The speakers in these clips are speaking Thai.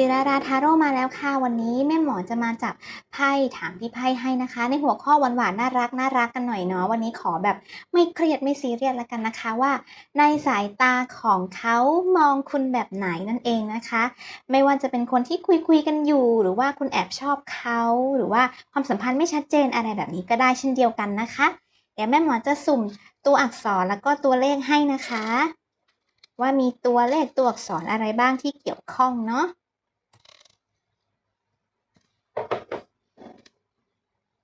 ศิราราทาโร่มาแล้วค่ะ วันนี้แม่หมอจะมาจับไพ่ถามพี่ไพ่ให้นะคะ ในหัวข้อหวานๆน่ารักน่ารักกันหน่อยเนาะวันนี้ขอแบบไม่เครียดไม่ซีเรียสแล้วกันนะคะว่า ในสายตาของเขามองคุณแบบไหนนั่นเองนะคะ ไม่ว่าจะเป็นคนที่คุยคุยๆกันอยู่ หรือว่าคุณแอบชอบเขาหรือว่าความสัมพันธ์ไม่ชัดเจนอะไรแบบนี้ก็ได้เช่นเดียวกันนะคะ เดี๋ยวแม่หมอจะสุ่มตัวอักษรแล้วก็ตัวเลขให้นะคะ ว่ามีตัวเลขตัวอักษรอะไรบ้างที่เกี่ยวข้องเนาะ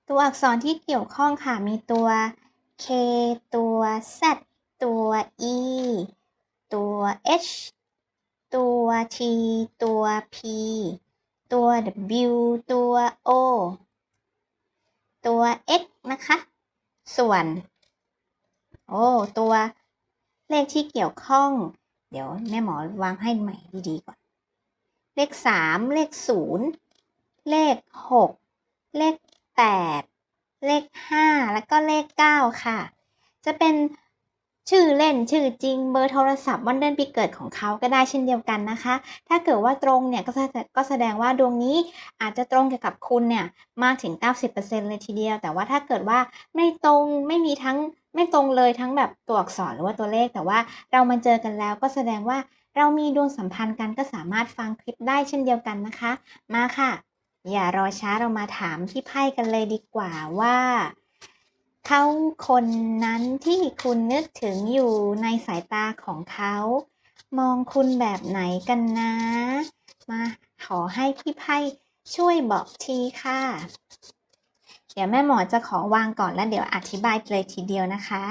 ตัวอักษรที่เกี่ยวข้องค่ะมีตัว K ตัว Z ตัว E ตัว H ตัว T ตัว P ตัว W ตัว O ตัว X นะคะ ส่วน โอ้ตัวเลขที่เกี่ยวข้อง เดี๋ยวแม่หมอวางให้ใหม่ดีๆก่อน เลขสามเลขศูนย์เลขหกเลข แปดเลขห้าแล้วก็เลขเก้าค่ะ จะเป็นชื่อเล่นชื่อจริงเบอร์โทรศัพท์วันเดือนปีเกิดของเขาก็ได้เช่นเดียวกันนะคะ ถ้าเกิดว่าตรงเนี่ยก็แสดก็แสดงว่าดวงนี้อาจจะตรงเกี่ยวกับคุณเนี่ยมากถึง 90%เลยทีเดียว แต่ว่าถ้าเกิดว่าไม่ตรงไม่มีทั้งไม่ตรงเลยทั้งแบบตัวอักษรหรือว่าตัวเลข แต่ว่าเรามาเจอกันแล้วก็แสดงว่าเรามีดวงสัมพันธ์กันก็สามารถฟังคลิปได้เช่นเดียวกันนะคะ มาค่ะ อย่ารอช้าเรามาถามที่ไพ่กันเลยดีกว่าว่าเขาคนนั้นที่คุณนึกถึงอยู่ในสายตาของเขา มองคุณแบบไหนกันนะ มาขอให้พี่ไพ่ช่วยบอกทีค่ะ เดี๋ยวแม่หมอจะขอวางก่อนแล้วเดี๋ยวอธิบายเลยทีเดียวนะคะ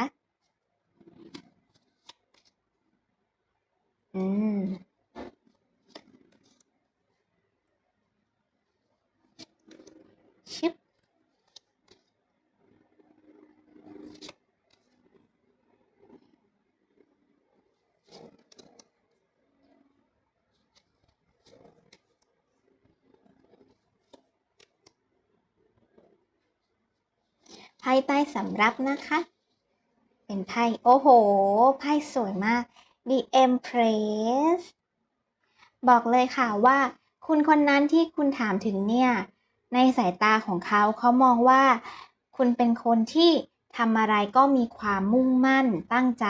อืม ชิบไพ่ใต้สำรับนะคะ เป็นไพ่ โอ้โห ไพ่สวยมาก The Empress บอกเลยค่ะว่า คุณคนนั้นที่คุณถามถึงเนี่ย ในสายตาของเขาเขามองว่า คุณเป็นคนที่ทำอะไรก็มีความมุ่งมั่นตั้งใจ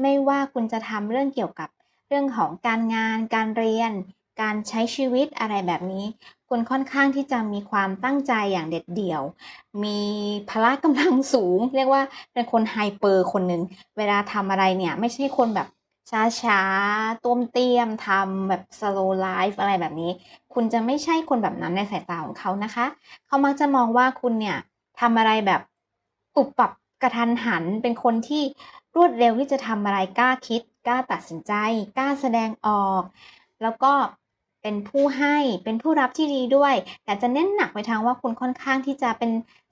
ไม่ว่าคุณจะทำเรื่องเกี่ยวกับเรื่องของการงาน การเรียน การใช้ชีวิตอะไรแบบนี้ คุณค่อนข้างที่จะมีความตั้งใจอย่างเด็ดเดี่ยว มีพละกำลังสูง เรียกว่าเป็นคนไฮเปอร์คนหนึ่งเวลาทำอะไรเนี่ย ไม่ใช่คนแบบ ช้าๆต้มเตี้ยมทำแบบ slow life อะไรแบบนี้ คุณจะไม่ใช่คนแบบนั้นในสายตาของเขานะคะ เขามักจะมองว่าคุณเนี่ยทำอะไรแบบปุบปับกระทันหัน เป็นคนที่รวดเร็วที่จะทำอะไรกล้าคิด กล้าตัดสินใจ กล้าแสดงออก แล้วก็เป็นผู้ให้เป็นผู้รับที่ดีด้วย แต่จะเน้นหนักไปทางว่าคุณค่อนข้างที่จะเป็น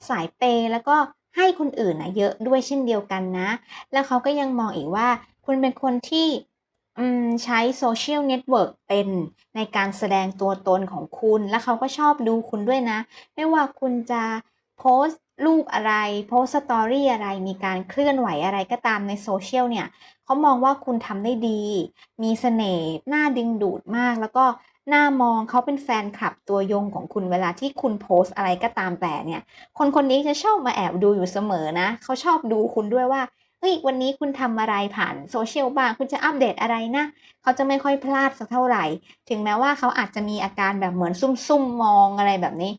สายเปย์แล้วก็ให้คนอื่นนะเยอะด้วยเช่นเดียวกันนะ แล้วเขาก็ยังมองอีกว่า คุณเป็นคนที่ใช้โซเชียลเน็ตเวิร์กเป็นในการแสดงตัวตนของคุณ และเขาก็ชอบดูคุณด้วยนะ ไม่ว่าคุณจะโพสต์รูปอะไร โพสต์สตอรี่อะไร มีการเคลื่อนไหวอะไรก็ตามในโซเชียลเนี่ยเขามองว่าคุณทำได้ดี มีเสน่ห์น่าดึงดูดมาก แล้วก็น่ามองเขาเป็นแฟนคลับตัวยงของคุณเวลาที่คุณโพสอะไรก็ตามแต่เนี่ย คนคนนี้จะชอบมาแอบดูอยู่เสมอนะ เขาชอบดูคุณด้วยว่า ฮ้ยวันนี้คุณทำอะไรผ่านโซเชียลบ้างคุณจะอัปเดตอะไรนะ เขาจะไม่ค่อยพลาดสักเท่าไหร่ ถึงแม้ว่าเขาอาจจะมีอาการแบบเหมือนซุ่มๆมองอะไรแบบนี้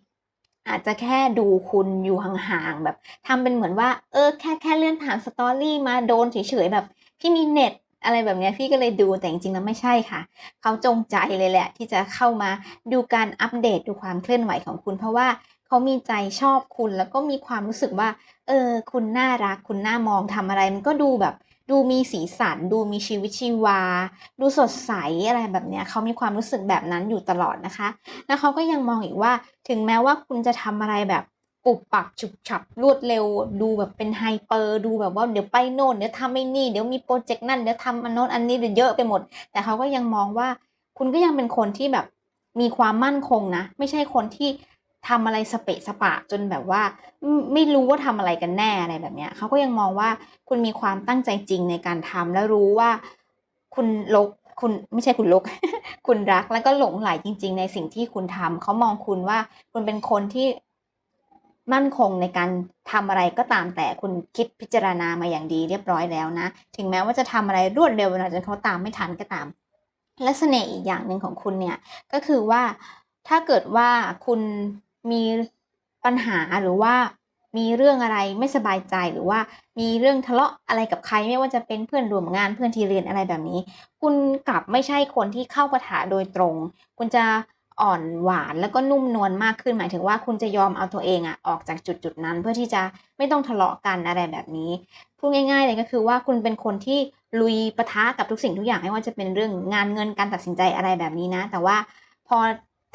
อาจจะแค่ดูคุณอยู่ห่างๆแบบทำเป็นเหมือนว่าเออแค่แค่เลื่อนผ่านสตอรี่มาโดนเฉยๆแบบพี่มีเน็ตอะไรแบบนี้พี่ก็เลยดูแต่จริงๆแล้วไม่ใช่ค่ะ เขาจงใจเลยแหละ ที่จะเข้ามาดูการอัปเดตดูความเคลื่อนไหวของคุณ เพราะว่า เขามีใจชอบคุณแล้วก็มีความรู้สึกว่า เออ คุณน่ารัก คุณน่ามองทำอะไร มันก็ดูแบบ ดูมีสีสัน ดูมีชีวิตชีวา ดูสดใสอะไรแบบเนี้ยเขามีความรู้สึกแบบนั้นอยู่ตลอดนะคะ แล้วเขาก็ยังมองอีกว่า ถึงแม้ว่าคุณจะทำอะไรแบบปุบปับฉุบฉับรวดเร็ว ดูแบบเป็นไฮเปอร์ดูแบบว่าเดี๋ยวไปโน่นเดี๋ยวทำไม่นี่เดี๋ยวมีโปรเจกต์นั่นเดี๋ยวทำอันโน้นอันนี้เดี๋ยวเยอะไปหมด แต่เขาก็ยังมองว่า คุณก็ยังเป็นคนที่แบบมีความมั่นคงนะ ไม่ใช่คนที่ ทำอะไรสเปะสปะจนแบบว่า ไม่รู้ว่าทำอะไรกันแน่อะไรแบบเนี้ยเขาก็ยังมองว่าคุณมีความตั้งใจจริงในการทำและรู้ว่าคุณลบคุณไม่ใช่คุณลก คุณรักแล้วก็หลงไหลจริง ๆ ในสิ่งที่คุณทำเขามองคุณว่าคุณเป็นคนที่มั่นคงในการทำอะไรก็ตามแต่คุณคิดพิจารณามาอย่างดีเรียบร้อยแล้วนะ ถึงแม้ว่าจะทำอะไรรวดเร็วนะจนเขาตามไม่ทันก็ตาม และเสน่ห์อีกอย่างหนึ่งของคุณเนี่ยก็คือว่าถ้าเกิดว่าคุณ มีปัญหาหรือว่ามีเรื่องอะไรไม่สบายใจหรือว่ามีเรื่องทะเลาะอะไรกับใครไม่ว่าจะเป็นเพื่อนร่วมงานเพื่อนที่เรียนอะไรแบบนี้ คุณกลับไม่ใช่คนที่เข้าปะทะโดยตรง คุณจะอ่อนหวานแล้วก็นุ่มนวลมากขึ้นหมายถึงว่าคุณจะยอมเอาตัวเองอะออกจากจุดจุดนั้น เพื่อที่จะไม่ต้องทะเลาะกันอะไรแบบนี้พูดง่ายๆเลยก็คือว่าคุณเป็นคนที่ลุยปะทะกับทุกสิ่งทุกอย่างไม่ว่าจะเป็นเรื่องงานเงินการตัดสินใจอะไรแบบนี้นะ แต่ว่าพอ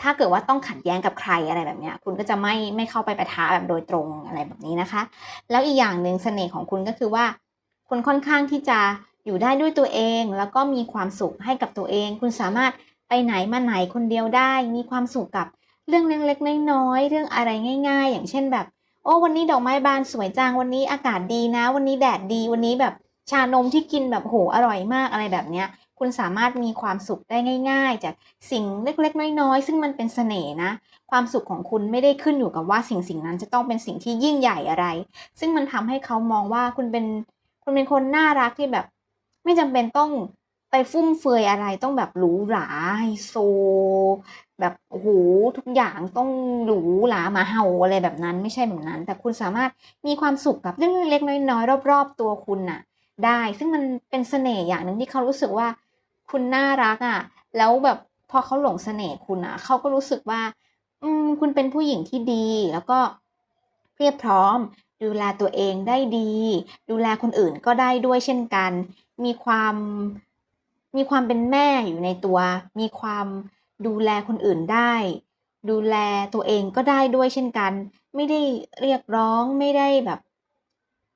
ถ้าเกิดว่าต้องขัดแย้งกับใครอะไรแบบเนี้ย คุณก็จะไม่ไม่เข้าไปประทะแบบโดยตรงอะไรแบบนี้นะคะ แล้วอีกอย่างหนึ่งเสน่ห์ของคุณก็คือว่า คุณค่อนข้างที่จะอยู่ได้ด้วยตัวเอง แล้วก็มีความสุขให้กับตัวเอง คุณสามารถไปไหนมาไหนคนเดียวได้ มีความสุขกับเรื่องเล็กๆน้อยๆเรื่องอะไรง่าย ๆ อย่างเช่นแบบ โอ้วันนี้ดอกไม้บานสวยจังวันนี้อากาศดีนะ วันนี้แดดดีวันนี้แบบชานมที่กินแบบโหอร่อยมากอะไรแบบเนี้ย คุณสามารถมีความสุขได้ง่าย ๆ จากสิ่งเล็กๆ น้อยๆ ซึ่งมันเป็นเสน่ห์นะ ความสุขของคุณไม่ได้ขึ้นอยู่กับว่าสิ่งสิ่งนั้นจะต้องเป็นสิ่งที่ยิ่งใหญ่อะไร ซึ่งมันทำให้เขามองว่าคุณเป็นคุณเป็นคนน่ารักที่แบบ ไม่จำเป็นต้องไปฟุ่มเฟือยอะไรต้องแบบหรูหราไฮโซ แบบโอ้โหทุกอย่างต้องหรูหรามาเห่าอะไรแบบนั้นไม่ใช่แบบนั้น แต่คุณสามารถมีความสุขกับเรื่องเล็กๆน้อยๆรอบ ๆ ตัวคุณน่ะ ได้ซึ่งมันเป็นเสน่ห์อย่างหนึ่งที่เขารู้สึกว่า คุณน่ารักอะ แล้วแบบพอเขาหลงเสน่ห์คุณอะเขาก็รู้สึกว่า อืม คุณเป็นผู้หญิงที่ดี แล้วก็เพียบพร้อม ดูแลตัวเองได้ดี ดูแลคนอื่นก็ได้ด้วยเช่นกัน มีความมีความเป็นแม่อยู่ในตัว มีความดูแลคนอื่นได้ ดูแลตัวเองก็ได้ด้วยเช่นกัน ไม่ได้เรียกร้องไม่ได้แบบ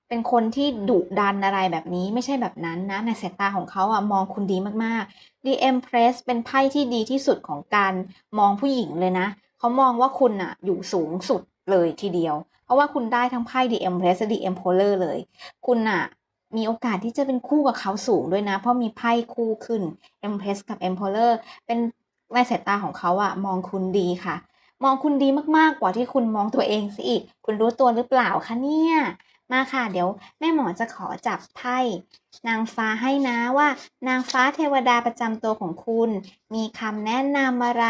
เป็นคนที่ดุดันอะไรแบบนี้ไม่ใช่แบบนั้นนะ ในสายตาของเขาอะมองคุณดีมากๆ The Empress เป็นไพ่ที่ดีที่สุดของการมองผู้หญิงเลยนะ เขามองว่าคุณอะอยู่สูงสุดเลยทีเดียว เพราะว่าคุณได้ทั้งไพ่ The Empress และ The Emperor เลย คุณอะมีโอกาสที่จะเป็นคู่กับเขาสูงด้วยนะ เพราะมีไพ่คู่ขึ้น Empress กับ Emperor เป็นในสายตาของเขาอะมองคุณดีค่ะ มองคุณดีมากๆกว่าที่คุณมองตัวเองซะอีก คุณรู้ตัวหรือเปล่าคะเนี่ย มาค่ะ เดี๋ยวแม่หมอจะขอจับไพ่นางฟ้าให้นะว่า นางฟ้าเทวดาประจำตัวของคุณ มีคำแนะนำอะไร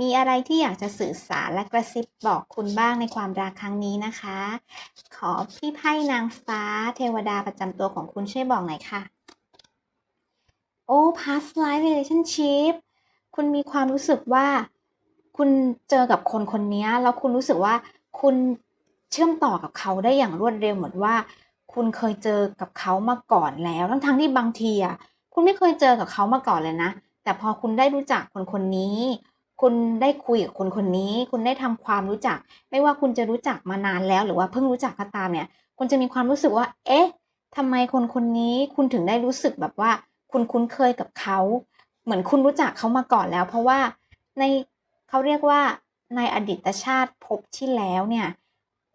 มีอะไรที่อยากจะสื่อสารและกระซิบบอกคุณบ้างในความรักครั้งนี้นะคะ ขอพี่ไพ่นางฟ้าเทวดาประจำตัวของคุณช่วยบอกหน่อยค่ะ โอ้ past life relationship คุณมีความรู้สึกว่า คุณเจอกับคนคนนี้แล้วคุณรู้สึกว่าคุณ เชื่อมต่อกับเขาได้อย่างรวดเร็วเหมือนว่า คุณเคยเจอกับเขามาก่อนแล้ว ทั้งทั้งที่บางทีอะคุณไม่เคยเจอกับเขามาก่อนเลยนะ แต่พอคุณได้รู้จักคนคนนี้ คุณได้คุยกับคนคนนี้ คุณได้ทำความรู้จัก ไม่ว่าคุณจะรู้จักมานานแล้ว หรือว่าเพิ่งรู้จักก็ตามเนี่ย คุณจะมีความรู้สึกว่า เอ๊ะทำไมคนคนนี้คุณถึงได้รู้สึกแบบว่า คุณคุ้นเคยกับเขาเหมือนคุณรู้จักเขามาก่อนแล้ว เพราะว่าในเขาเรียกว่าในอดีตชาติภพที่แล้วเนี่ย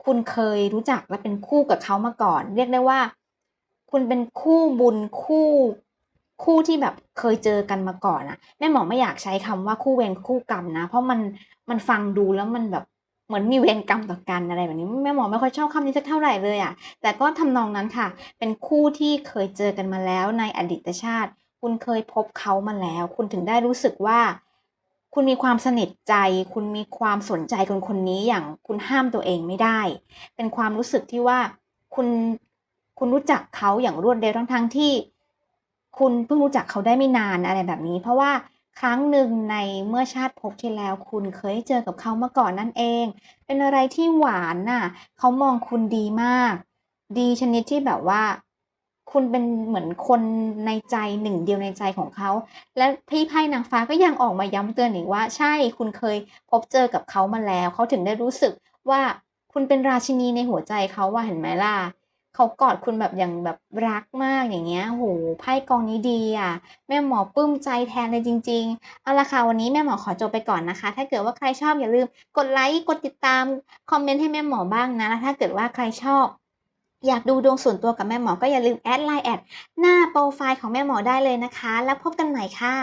คุณเคยรู้จักและเป็นคู่กับเขามาก่อน เรียกได้ว่า คุณเป็นคู่บุญคู่คู่ที่แบบเคยเจอกันมาก่อนอะแม่หมอไม่อยากใช้คำว่าคู่เวรคู่กรรมนะ เพราะมันมันฟังดูแล้วมันแบบเหมือนมีเวรกรรมต่อกันอะไรแบบนี้แม่หมอไม่ค่อยชอบคำนี้สักเท่าไหร่เลยอะแต่ก็ทำนองนั้นค่ะ เป็นคู่ที่เคยเจอกันมาแล้วในอดีตชาติ คุณเคยพบเขามาแล้ว คุณถึงได้รู้สึกว่า คุณมีความสนิทใจ คุณมีความสนใจคนคนนี้อย่างคุณห้ามตัวเองไม่ได้ เป็นความรู้สึกที่ว่าคุณคุณรู้จักเขาอย่างรวดเร็วทั้งทั้งที่ คุณเพิ่งรู้จักเขาได้ไม่นานอะไรแบบนี้ เพราะว่าครั้งหนึ่งในเมื่อชาติภพที่แล้ว คุณเคยเจอกับเขามาก่อนนั่นเอง เป็นอะไรที่หวานน่ะเขามองคุณดีมาก ดีชนิดที่แบบว่า คุณเป็นเหมือนคนในใจหนึ่งเดียวในใจของเขา และพี่ไพ่นางฟ้าก็ยังออกมาย้ำเตือนอีกว่า ใช่คุณเคยพบเจอกับเขามาแล้ว เขาถึงได้รู้สึกว่าคุณเป็นราชินีในหัวใจเขาว่าเห็นไหมล่ะเขากอดคุณแบบอย่างแบบรักมากอย่างเงี้ยโหไพ่กองนี้ดีอะ แม่หมอปลื้มใจแทนเลยจริง ๆ เอาละค่ะวันนี้แม่หมอขอจบไปก่อนนะคะ ถ้าเกิดว่าใครชอบอย่าลืม กดไลค์ กดติดตาม คอมเมนต์ให้แม่หมอบ้างนะ แล้วถ้าเกิดว่าใครชอบ อยากดูดวงส่วนตัวกับแม่หมอก็อย่าลืมแอดไลน์แอดหน้าโปรไฟล์ของแม่หมอได้เลยนะคะ แล้วพบกันใหม่ค่ะ